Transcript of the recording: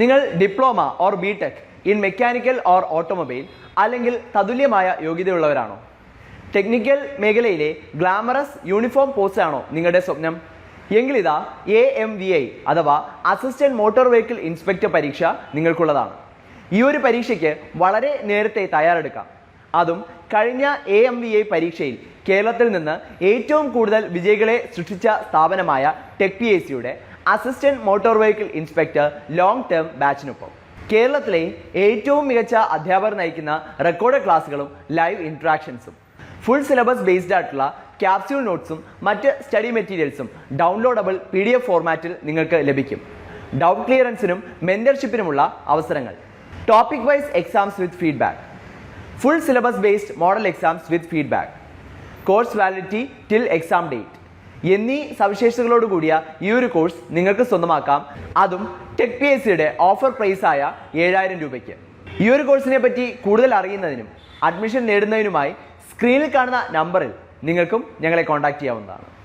നിങ്ങൾ diploma or B tech in mechanical or automobile അല്ലെങ്കിൽ തതുല്യമായ യോഗ്യതയുള്ളവരാണോ? ടെക്നിക്കൽ മേഖലയിലെ ഗ്ലാമറസ് യൂണിഫോം പോസ്റ്റ് ആണോ നിങ്ങളുടെ സ്വപ്നം? എങ്കിലിതാ എ എം വി ഐ അഥവാ അസിസ്റ്റന്റ് മോട്ടോർ വെഹിക്കിൾ ഇൻസ്പെക്ടർ പരീക്ഷ നിങ്ങൾക്കുള്ളതാണ്. ഈ ഒരു പരീക്ഷയ്ക്ക് വളരെ നേരത്തെ തയ്യാറെടുക്കാം. അതും കഴിഞ്ഞ എ എം വി ഐ പരീക്ഷയിൽ കേരളത്തിൽ നിന്ന് ഏറ്റവും കൂടുതൽ വിജയികളെ സൃഷ്ടിച്ച സ്ഥാപനമായ ടെക് പി എ സിയുടെ assistant motor vehicle inspector long term ബാച്ചിനൊപ്പം. കേരളത്തിലെ ഏറ്റവും മികച്ച അധ്യാപകർ നയിക്കുന്ന റെക്കോർഡ് ക്ലാസ്സുകളും ലൈവ് ഇൻട്രാക്ഷൻസും. ഫുൾ സിലബസ് ബേസ്ഡ് ആയിട്ടുള്ള ക്യാപ്സ്യൂൾ നോട്ട്സും മറ്റ് സ്റ്റഡി മെറ്റീരിയൽസും ഡൗൺലോഡബിൾ പി ഡി എഫ് ഫോർമാറ്റിൽ നിങ്ങൾക്ക് ലഭിക്കും. ഡൗട്ട് ക്ലിയറൻസിനും മെന്റർഷിപ്പിനുമുള്ള അവസരങ്ങൾ. Topic wise exams with feedback full syllabus based model exams with feedback course validity till exam date എന്നീ സവിശേഷതകളോട് കൂടിയ ഈ ഒരു കോഴ്സ് നിങ്ങൾക്ക് സ്വന്തമാക്കാം. അതും ടെക് പി എസ് സിയുടെ ഓഫർ പ്രൈസ് ആയ ഏഴായിരം രൂപയ്ക്ക്. ഈ ഒരു കോഴ്സിനെ പറ്റി കൂടുതൽ അറിയുന്നതിനും അഡ്മിഷൻ നേടുന്നതിനുമായി സ്ക്രീനിൽ കാണുന്ന നമ്പറിൽ നിങ്ങൾക്കും ഞങ്ങളെ കോൺടാക്ട് ചെയ്യാവുന്നതാണ്.